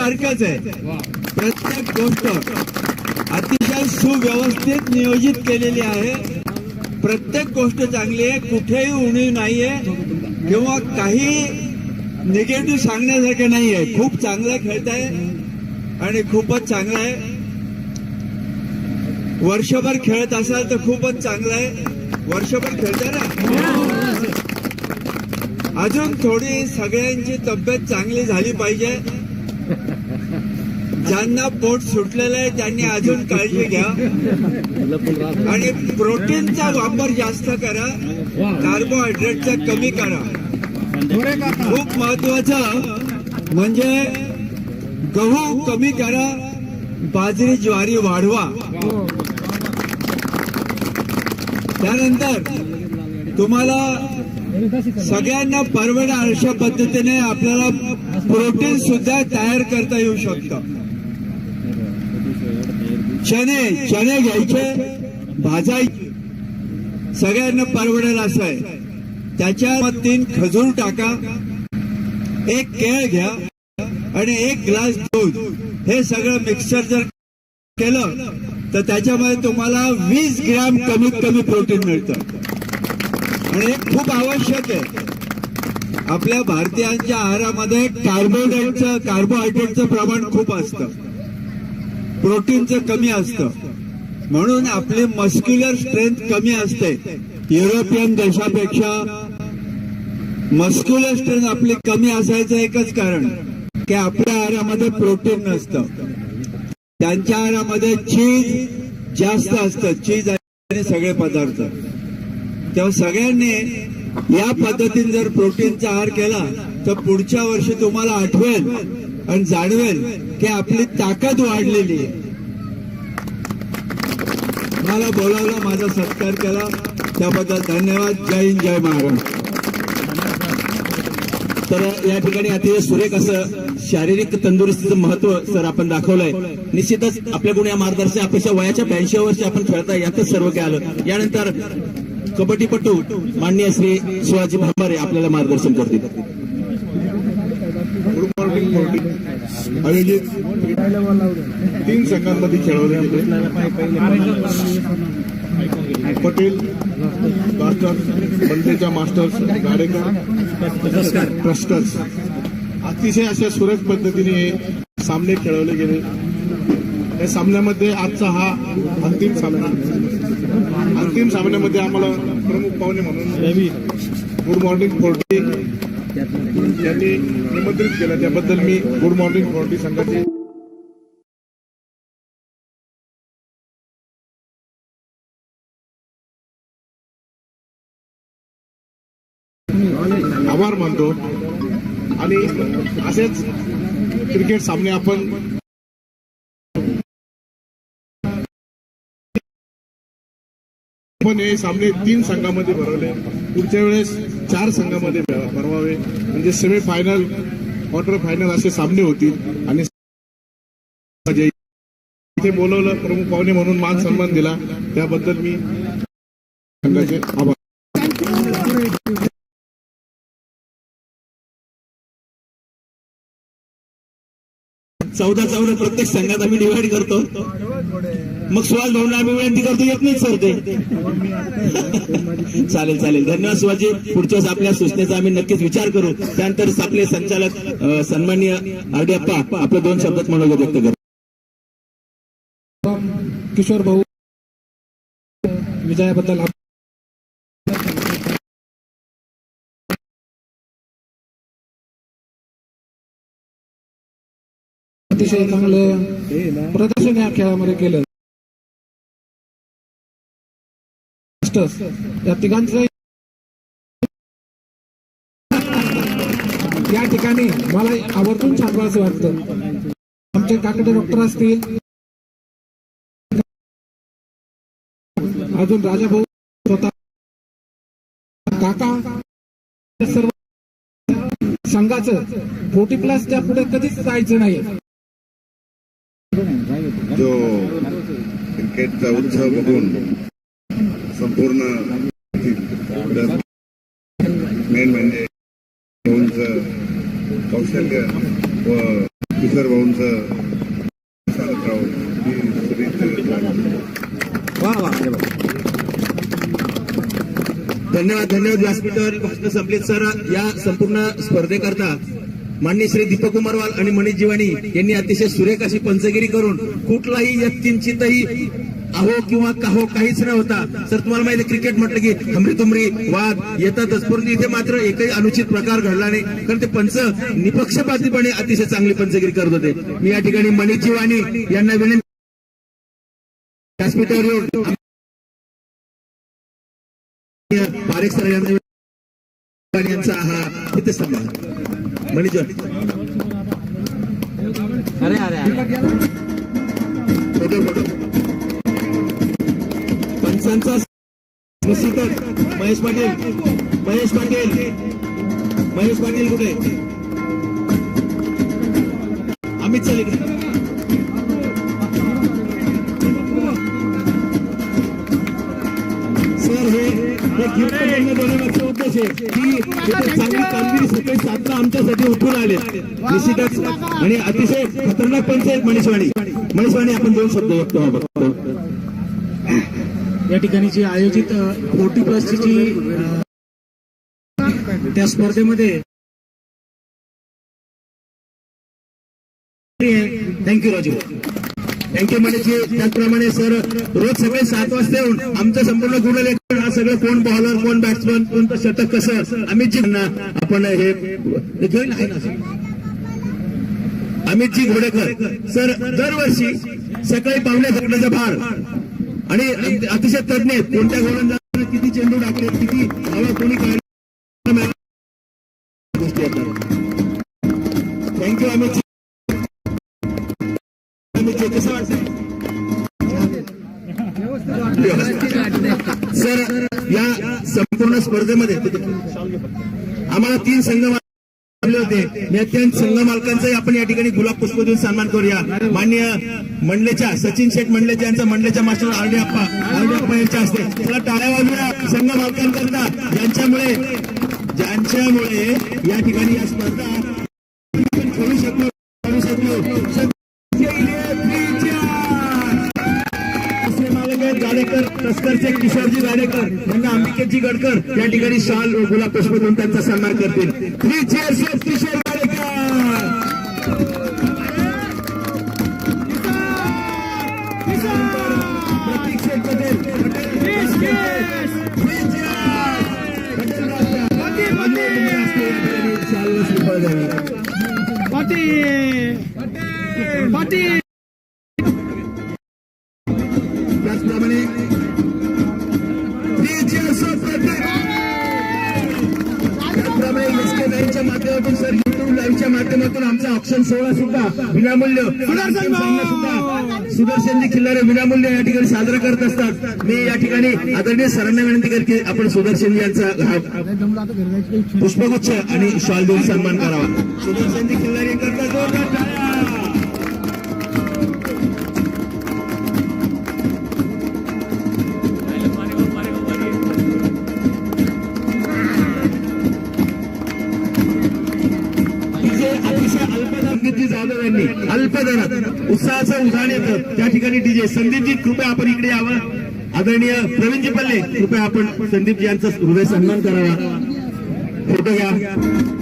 सारखंच आहे. प्रत्येक गोष्ट अतिशय सुव्यवस्थित नियोजित केलेली आहे. प्रत्येक गोष्ट चांगली आहे कुठेही उणीव नाहीये किंवा काही निगेटिव्ह सांगण्यासारखं नाहीये. खूप चांगलं खेळत आहे आणि खूपच चांगलं आहे. वर्षभर खेळत असाल तर खूपच चांगलं आहे. वर्षभर खेळता ना? अजून थोडी सगळ्यांची तब्येत चांगली झाली पाहिजे. ज्यांना पोट सुटलेलं आहे त्यांनी अजून काळजी घ्या. आणि प्रोटीनचा वापर जास्त करा. कार्बोहायड्रेटचा कमी करा. खूप महत्वाचं म्हणजे गहू कमी करा बाजरी ज्वारी वाढवा. त्यानंतर तुम्हाला सगळ्यांना परवडा अशा पद्धतीने आपल्याला प्रोटीन सुद्धा तयार करता येऊ शकतं. चणे चणे घ्यायचे भाजायचे. सगळ्यांना परवडेल असं आहे. त्याच्या तीन खजूर टाका एक केळ घ्या आणि एक ग्लास दूध. हे सगळं मिक्सर जर केलं तर त्याच्यामध्ये तुम्हाला वीस ग्रॅम कमीत कमी प्रोटीन मिळतं. आणि हे खूप आवश्यक आहे. आपल्या भारतीयांच्या आहारामध्ये कार्बोहायड्रेटचं कार्बोहायड्रेटचं प्रमाण खूप असतं. प्रोटीनचं कमी असतं. म्हणून आपली मस्क्युलर स्ट्रेंथ कमी असते. युरोपियन देशापेक्षा मस्क्युलर स्ट्रेंथ आपली कमी असायचं एकच कारण की आपल्या आहारामध्ये प्रोटीन नसतं. त्यांच्या आहारामध्ये चीज जास्त असतं. चीज आणि सगळे पदार्थ. तेव्हा सगळ्यांनी या पद्धतीने जर प्रोटीनचा आहार केला तर पुढच्या वर्षी तुम्हाला आठवेल आणि जाणवेल की आपली ताकद वाढलेली आहे. मला बोलावलं माझा सत्कार केला. त्याबद्दल धन्यवाद. जय हिंद जय महाराष्ट्र. तर या ठिकाणी अतिशय सुरेख असं शारीरिक तंदुरुस्तीचं महत्त्व सर आपण दाखवलंय. निश्चितच आपल्याकडून या मार्गदर्शन अपेक्षा वयाच्या ब्याऐंशी वर्षी आपण खेळताय यातच सर्व काही आलं. यानंतर कबड्डीपटू माननीय श्री शिवाजी भांबारे आपल्याला मार्गदर्शन करतील. गुड मॉर्निंग आणि जे तीन संघांमध्ये खेळवले गेले पटेल मास्टर्स बंदेच्या मास्टर्स गाडेकर ट्रस्टर्स. अतिशय अशा सुरेख पद्धतीने हे सामने खेळवले गेले. या सामन्यामध्ये आजचा हा अंतिम सामना. अंतिम सामन्यामध्ये आम्हाला प्रमुख पाहुणे म्हणून गुड मॉर्निंग फोर्टी. यांनी निमंत्रित केलं. त्याबद्दल मी गुड मॉर्निंग फोर्टी संघाचे आभार मानतो. आणि असेच क्रिकेट सामने आपण आपण हे सामने तीन संघामध्ये भरवले. पुढच्या वेळेस चार संघामध्ये भरवावे. म्हणजे सेमी फायनल क्वार्टर फायनल असे सामने होतील. आणि इथे बोलवलं प्रमुख पाहुणे म्हणून मान सन्मान दिला. त्याबद्दल मी संघाचे आभार. चौदा चौदा प्रत्येक संघात आम्ही डिवाइड करतो. मग सुहास भाऊला आम्ही विनंती करतो येत नाही सर ते. चालेल चालेल. धन्यवाद शिवाजी पुढच्या आपल्या सूचनेचा आम्ही नक्कीच विचार करू. त्यानंतर आपले संचालक अं, सन्माननीय आरडी आपले दोन शब्दात मनोगत व्यक्त करतो. किशोर भाऊ विजयाबद्दल अतिशय चांगलं प्रदर्शन या खेळामध्ये केलं. या तिघांचं या ठिकाणी मला आवर्जून सांगावं वाटतं. आमचे काकडे डॉक्टर असतील. अजून राजा भाऊ स्वतः काका सर्व संघाचं फोर्टी प्लसच्या पुढे कधीच जायचं नाही जो क्रिकेटचा उत्सव बघून संपूर्ण मेन म्हणजे भाऊंचं कौशल्य व किशोर भाऊंचं चालत राहून ही धन्यवाद धन्यवाद व्यासपीठावरील भाषण संपलीत. सर या संपूर्ण स्पर्धेकरता मान्य श्री दीपक कुमारवाल आणि मनीष जीवानी यांनी अतिशय सुरेख अशी पंचगिरी करून कुठलाही यत्किंचितही अहो किंवा काहो काहीच न होता सर तुम्हाला माहिती क्रिकेट म्हटलं की हमरी तुमरी वाद येतातच परंतु इथे मात्र एकही अनुचित प्रकार घडला नाही कारण ते पंच निपक्षपातीपणे अतिशय चांगली पंचगिरी करत होते. मी या ठिकाणी मनीष जिवाणी यांना विनंती व्यासपीठावर येऊन पारेख सर यांचा हा इथे स्तंभ मणिजन. अरे पंचांचा महेश पाटील. महेश पाटील. महेश पाटील कुठे? अमित चल इकडे. हे गिफ्ट बनणं बनवण्याचा उद्देश आहे की इथे चांगली कामगिरी सकाळी सातला आमच्यासाठी उठून आले. निश्चितच. आणि अतिशय खतरनाक पंच आहेत मनीषवाणी. मनीषवाणी आपण दोन शब्द व्यक्त बघतो या ठिकाणी जी आयोजित फोर्टी प्लसची जी त्या स्पर्धेमध्ये थँक्यू राजू. थँक्यू मनीषजी त्याचप्रमाणे सर रोज सकाळी सात वाजता येऊन आमचं संपूर्ण गुणलेखन हा सगळं कोण बॉलर कोण बॅट्समन कोणतं शतक कसं अमितजी यांना आपण हे घेऊन आहे ना अमितजी घोडेकर सर दरवर्षी सकाळी पाहुण्या सगळ्याचा भार. आणि अतिशय तज्ञ कोणत्या गोलंदाजाने किती चेंडू टाकले किती हवा कोणी काढले अमितजी कसं वाटतंय सर या संपूर्ण स्पर्धेमध्ये आम्हाला तीन संघ होते. या तीन संघ मालकांचाही आपण या ठिकाणी गुलाब पुष्प देऊन सन्मान करूया. मान्य मंडलेच्या सचिन शेठ मंडलेच्या यांचा मंडलेच्या master R D Appa R D Appa यांच्या हस्ते. त्याला टाळ्या वाजूया संघ मालकांकरता. ज्यांच्यामुळे ज्यांच्यामुळे या ठिकाणी या स्पर्धा खेळू शकलो. किशोरजी गाडेकर यांना अंबिकेजी गडकर या ठिकाणी शाल गुलाब पुष्प देऊन त्यांचा सन्मान करतील three chairs of Kishor Gadekar Prateek Patel Patel विनामूल्य. सुदर्शनजी खिल्लारे विनामूल्य या ठिकाणी साजरा करत असतात. मी या ठिकाणी आदरणीय सरांना विनंती करते की आपण सुदर्शन यांचा पुष्पगुच्छ आणि शॉल देऊन सन्मान करावा. सुदर्शनजी खिल्लारे करता जोरदार अल्प दरात उत्साहाचं उदाहरण येतं. त्या ठिकाणी डीजे संदीपजी कृपया आपण इकडे यावं. आदरणीय प्रवीणजी पल्ले कृपया आपण संदीपजी यांचा हृदय सन्मान करावा. फोटो घ्या.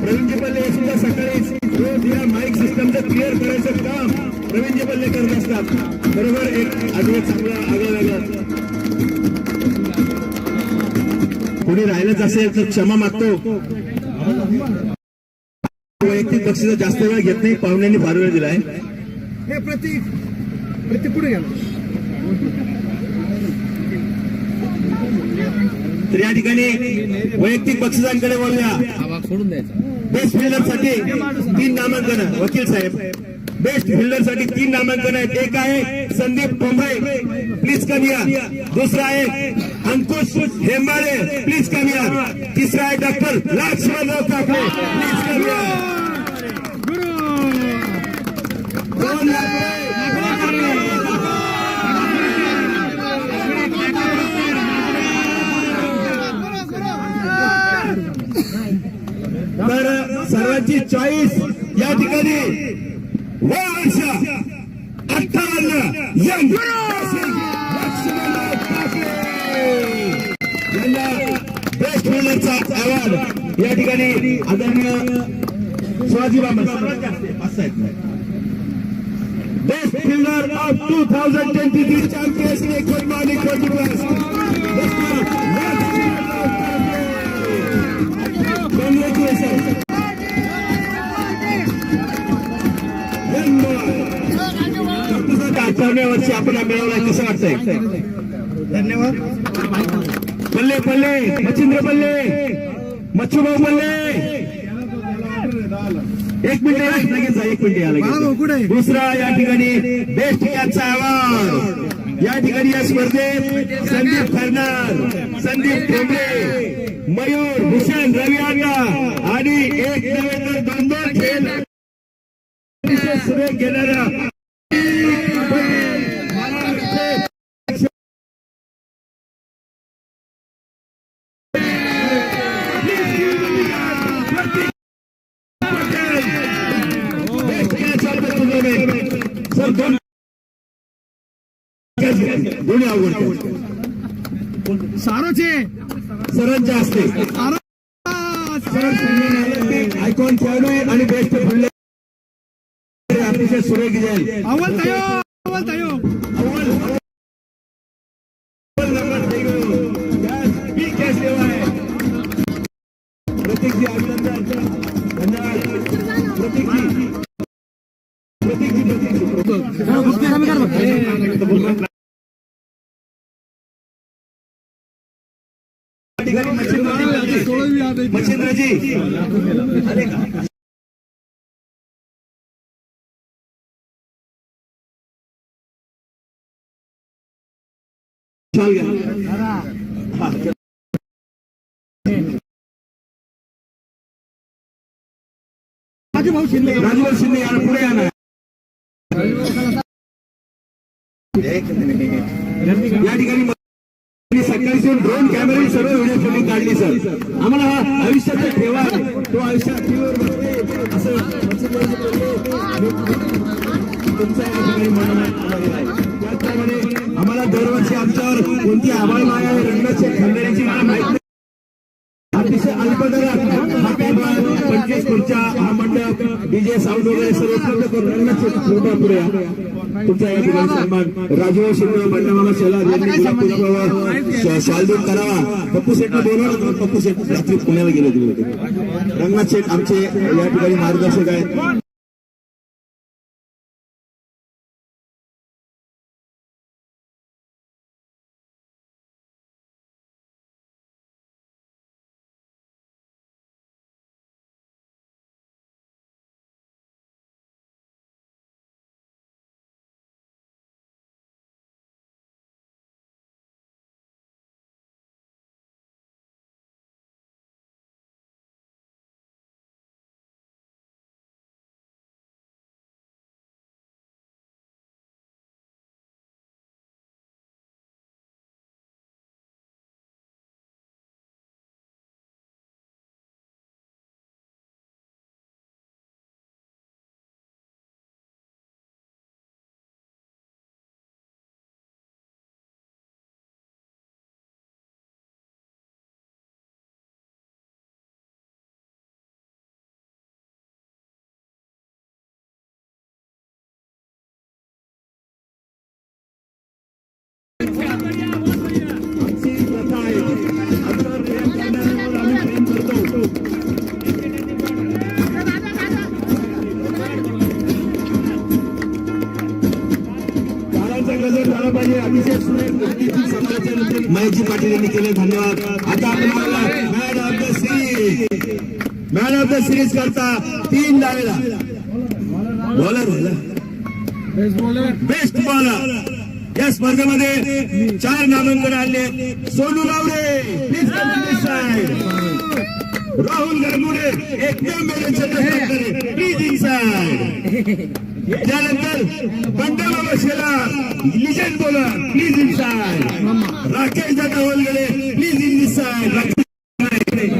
प्रवीणजी पल्ले हे सुद्धा सकाळी रोज या माईक सिस्टमचं क्लिअर करायचं काम प्रवीणजी पल्ले करत असतात. बरोबर? एक आगळं चांगलं आगळं वेगळं कोणी राहिलंच असेल तर क्षमा मागतो. वैयक्तिक बक्षीस जास्त वेळ घेत नाही पाहुण्यांनी फार वेळ दिलाय. हे प्रतीक प्रतीक पुढे गेला तर या ठिकाणी वैयक्तिक बक्षिसांकडे वळूया. बेस्ट फिल्डरसाठी तीन नामांकन वकील साहेब. बेस्ट फिल्डरसाठी तीन नामांकन आहेत. एक आहे संदीप ठोंबळे प्लीज कम या दुसरा आहे अंकुश हेंबाळे प्लीज कम या तिसरा आहे doctor Laxmanrao Kakade please come या दोन तर सर्वांची चॉईस या ठिकाणी वय वर्ष अठ्ठावन्न यंग यांना बेस्ट फिल्डरचा अवॉर्ड या ठिकाणी आदरणीय शिवाजी बाबा सर्वात जास्त आहे, पाच सहा आहेत. Best fielder of two thousand twenty three champions league football अठराव्या वर्षी आपण मिळवलाय कसं वाटतंय? धन्यवाद. पल्ले पल्ले मच्छिंद्र पल्ले मच्छूभाऊ पल्ले. एक मिनिट लगेच जा, एक मिनिट दुसरा या ठिकाणी बेस्ट कॅचचा अवॉर्ड या ठिकाणी या स्पर्धेत संदीप खरनार संदीप ठोंबरे मयूर भूषण रवी आंगा आणि एक नव्हे तर दोन दोन खेळ. सुरेख घेणारा दोन्ही आवडतात. सारोचे सरांच्या असते. आयकॉन खेळाडू आणि बेस्ट फुडले अतिशय सुरेख जाईल अव्वल तायो अव्वल तायो. प्रतीकजी मच्छिंद्रजी का? चाल घ्या. हा, चल. भाऊ शिंदे राजूभाऊ शिंदे पुढे आणा सर आम्हाला हा आयुष्याचा ठेवा आहे. तो आयुष्यात ठेवर बसते. असं तुमचं या ठिकाणी त्याचप्रमाणे आम्हाला दरवर्षी आमच्यावर कोणती आभाळ माया रंगाची खंडण्याची मला माहीत डीजे साऊंड वगैरे सर्व उपलब्ध करून रंगाचे कृपा पुढे तुमचा या. ठिकाणी सन्मान. राजू शिंदे बंडमामा शेलार यांनी करावा. पप्पू शेटने बोलवलं पप्पू शेट रात्री पुण्याला गेले होते. रंगनाथ शेठ आमचे या ठिकाणी मार्गदर्शक आहेत. द सिरीज करता तीन डावेला बॉलर बेस्ट बॉलर या स्पर्धेमध्ये चार नामांकन आणले सोनू प्लीज साइड राहुल गरगुडे एकदम मेरे छत्रपती प्लीज इन साइड त्यानंतर Bandababa Shelar legend bowler please inside Rakesh दादा होलगडे प्लीज इन दिस चला लवकर राखेल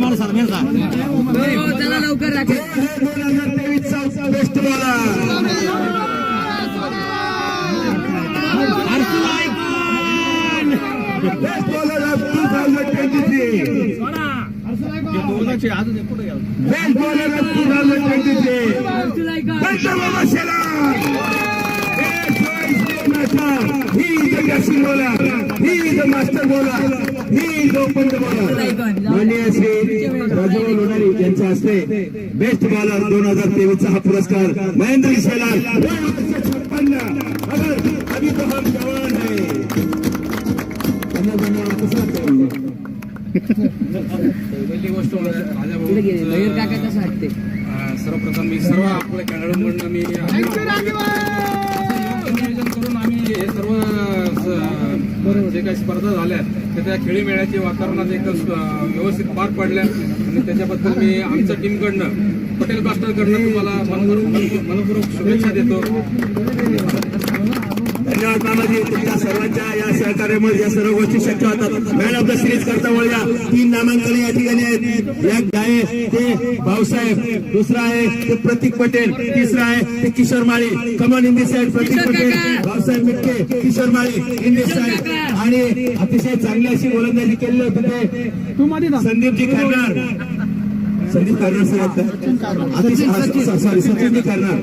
bowler best bowler of two thousand twenty three best bowler of guessing bowler. He is the master bowler. He is the open bowler. माननीय श्री राजू लोणारी यांच्या हस्ते best bowler दोन हजार तेवीस चा हा पुरस्कार महेंद्र शेलार छप्पन्न अगर अभी तो हम जवान है कसं वाटतं? पहिली गोष्ट राजा सर्वप्रथम मी सर्व आपल्या खेळाडूंकडनं मी की हे सर्व जे काही स्पर्धा झाल्या त्या त्या खेळीमेळ्याचे वातावरणात एक व्यवस्थित पार पडल्या. आणि त्याच्याबद्दल मी आमच्या टीमकडनं पटेल ब्लास्टरकडनं तुम्हाला मनपूर्वक मनपूर्वक शुभेच्छा देतो. मामाजी तुमच्या सर्वांच्या या सहकार्यामुळे या सर्व गोष्टी शक्य होतात. मॅन ऑफ द सिरीज करता वळूया. तीन नामांकन या ठिकाणी आहेत. एक आहे ते भाऊसाहेब. दुसरा आहे ते प्रतीक पटेल. तिसरा आहे ते किशोर माळी. कमन इंदी साहेब प्रतीक पटेल. भाऊसाहेब मिटके किशोर माळी इंदी साहेब आणि अतिशय चांगली अशी गोलंदाजी केलेली होती ते संदीपजी खरणार संदीप खरणार सर आता अतिशय सॉरी सचिनजी Kharnar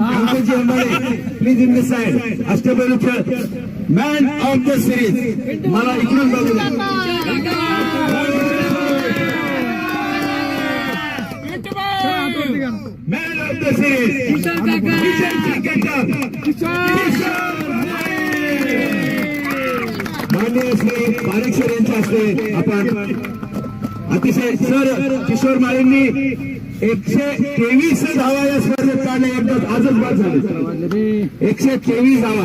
अंकुलजी Ambade please in this side अष्टपैलू खेळ मॅन ऑफ द सिरीज मला इकडून बघू द्या मॅन ऑफ द सिरीज मान्य श्री पारिक सर यांच्या हस्ते आपण अतिशय सर किशोर माळींनी एकशे तेवीस धावा या स्पर्धेत काढल्या. एकदा आजच बाद झाले. एकशे तेवीस धावा.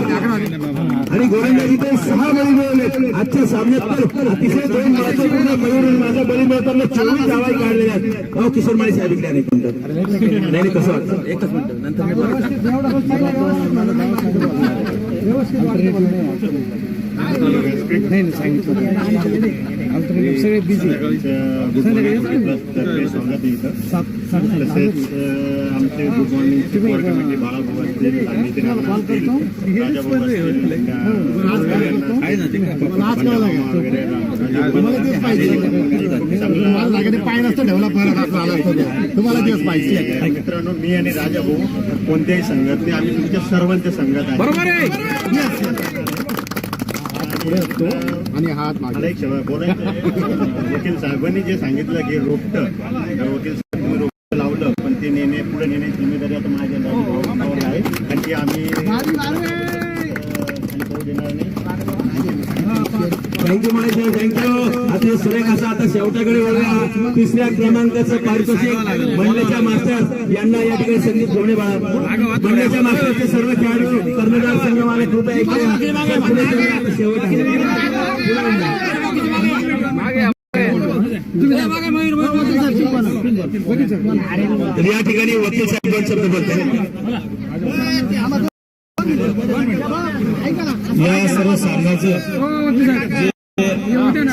आणि गोलंदाजी ते सहा बळी मिळवले. आजच्या सामन्यात तर अतिशय दोन महत्त्वपूर्ण मिळून माझा बळी मिळवताना चोवीस धावाही काढलेल्या आहेत. अहो किशोर माळी साहेब इकडे एक मिनिट नाही नाही, कसं वाटतं? एकच मिनिट. नंतर मी परत सगळे बिझी मॉर्निंग तर्फे स्वागत आहे इथं तसेच आमचे good morning core committee Balabhau असतील आणि नितीन अण्णा असतील राजाभाऊ असतील पाय नसतं ठेवला परत आला असतो. तुम्हाला दिवस पाहिजे. मित्रांनो मी आणि राजाभाऊ कोणत्याही संघात नाही आम्ही तुमच्या सर्वांच्या संघात आहे. बरोबर आहे. पुढे असतो. आणि हात मागे. वकील साहेबांनी जे सांगितलं की रोपटं वकील साहेबांनी रोपटं लावलं पण ते नेणे पुढे नेण्याची जिम्मेदारी आता माझ्या आहे. आणि ती आम्ही थँक्यू महेश थँक्यू अतिशय सुरेख असा आता शेवटाकडे वळूया तिसऱ्या क्रमांकाचं पारितोषिक मंडळाच्या मास्टर यांना या ठिकाणी संदीप धोणे बाळा. मंडळाच्या मास्टरचे सर्व खेळाडू कर्णधार संघ मला आता शेवट आहे. तर या ठिकाणी वकील साहेब दोन शब्द बोलतात. या सर्व सामन्याचं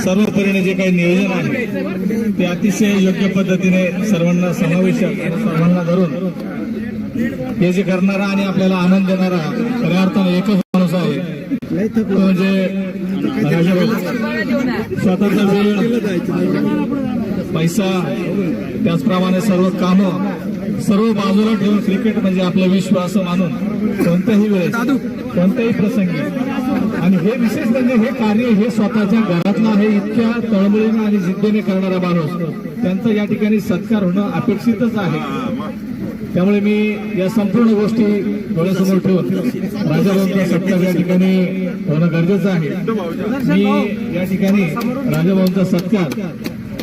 सर्वपरीने जे काही नियोजन आहे ते अतिशय योग्य पद्धतीने सर्वांना समावेशक आणि सर्वांना धरून हे जे करणारा आणि आपल्याला आनंद देणारा खऱ्या अर्थाने एकच माणूस आहे. तो म्हणजे स्वतःचा वेळ पैसा त्याचप्रमाणे सर्व कामं सर्व बाजूला ठेवून क्रिकेट म्हणजे आपलं विश्व असं मानून कोणत्याही वेळेस कोणत्याही प्रसंगी आणि हे विशेष म्हणजे हे कार्य हे स्वतःच्या घरातलं आहे इतक्या तळमळीनं आणि जिद्दीने करणारा माणूस. त्यांचा या ठिकाणी सत्कार होणं अपेक्षितच आहे. त्यामुळे मी या संपूर्ण गोष्टी डोळ्यासमोर ठेवून राजाभाऊंचा सत्कार या ठिकाणी होणं गरजेचं आहे. मी या ठिकाणी राजाभाऊंचा सत्कार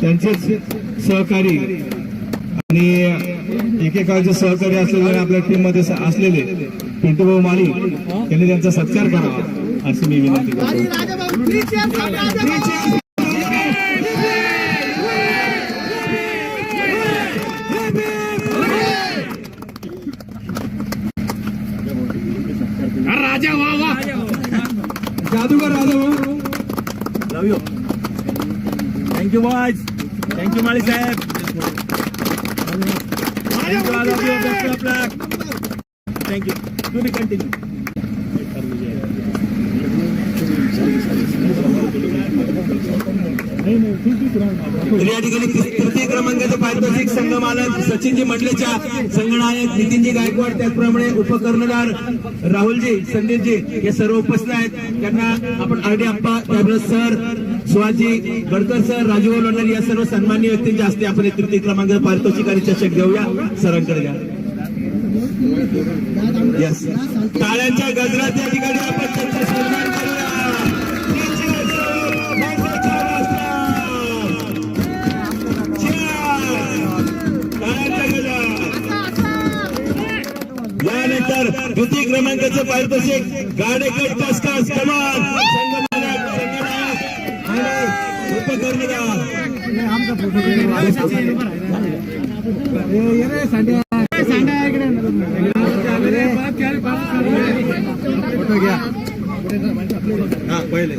त्यांचेच सहकारी आणि एकेकाळचे सहकारी असलेले आपल्या टीममध्ये असलेले पिंटूभाऊ माळी यांनी त्यांचा सत्कार करावा. अशी मी विनंती करतो. जादूगर Rajabhau thank you boys thank you Mali Saheb. Thank you thank you तुम्ही कंटिन्यू या ठिकाणी तृतीय क्रमांकाचे पारितोषिक संघ मालक सचिनजी मंडलेच्या संघनायक नितीनजी गायकवाड त्याचप्रमाणे उपकर्णधार राहुलजी संदीपजी हे सर्व उपस्थित आहेत. त्यांना आपण आरडी अप्पा त्याबरोबर सर सुहाजी गडकर सर राजू लोणकर या सर्व सन्मान्य व्यक्तींच्या हस्ते आपण हे तृतीय क्रमांक पारितोषिक आणि चषक घेऊया सरांकडे द्या. येस टाळ्यांच्या गजरात या ठिकाणी आपण द्वितीय क्रमांकाचं पारितोषिक गाडेकर टस्कर्स कमान संगणक संगणक आणि उपकर्णधार हा पहिले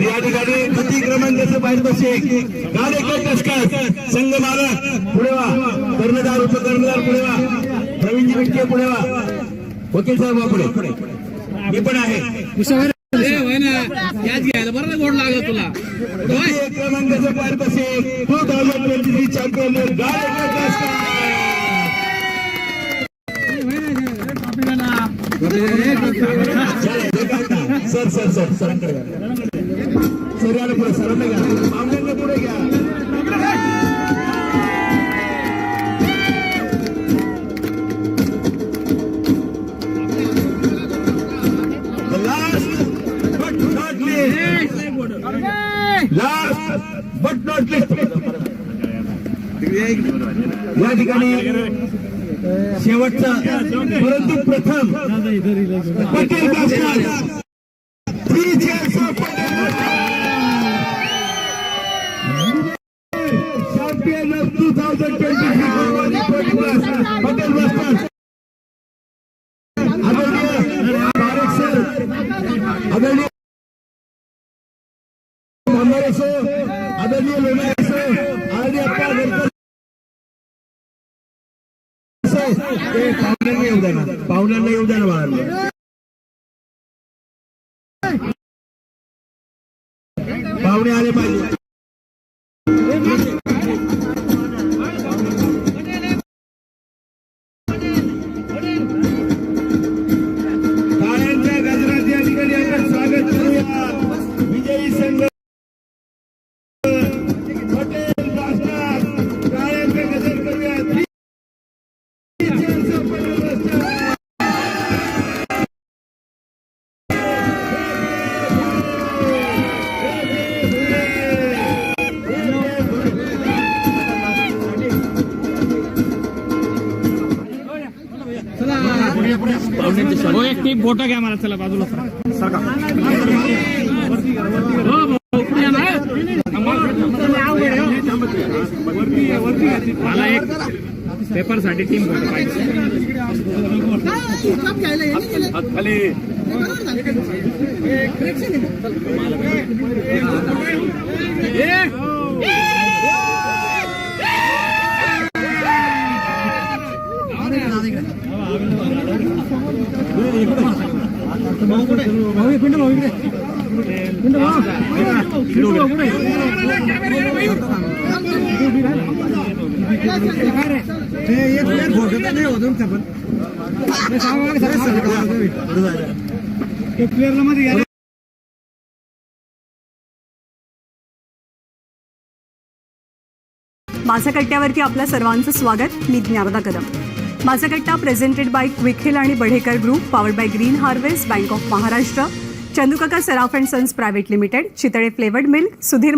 या ठिकाणी द्वितीय क्रमांकाचं पारितोषिक गाडेकर संघ मालक. विटके पुढे वा. वकील साहेब वा पुढे. मी पण आहे. याच घ्यायला बरं गोड लागलं तुला. क्रमांकाचं पारितोषिक two thousand twenty three champion sir sir sir सरांकडे. Sir पुढे सरांना घ्या. पुढे घ्या. बट नॉट या ठिकाणी शेवटचा परंतु प्रथम Patel champion of two thousand twenty three Patel आदरणीय ते पाहुण्यांना येऊ द्या ना पाहुण्यांना येऊ द्या ना बाळांना पाहुणे आले पाहिजे टाळ्यांच्या गजरात ठिकाणी आपण स्वागत करूया विजयी संघ फोटो घ्या मला चला बाजूला हो, ना. मला एक पेपरसाठी टीम फोटो पाहिजे माझा कट्ट्यावरती आपल्या सर्वांचं स्वागत. मी ज्ञानदा कदम. माझा गट्टा प्रेझेंटेड बाय क्विकहिल आणि Badhekar group power by green harvest bank of Maharashtra Chandukaka Saraf and sons private limited Chitale flavoured milk Sudhir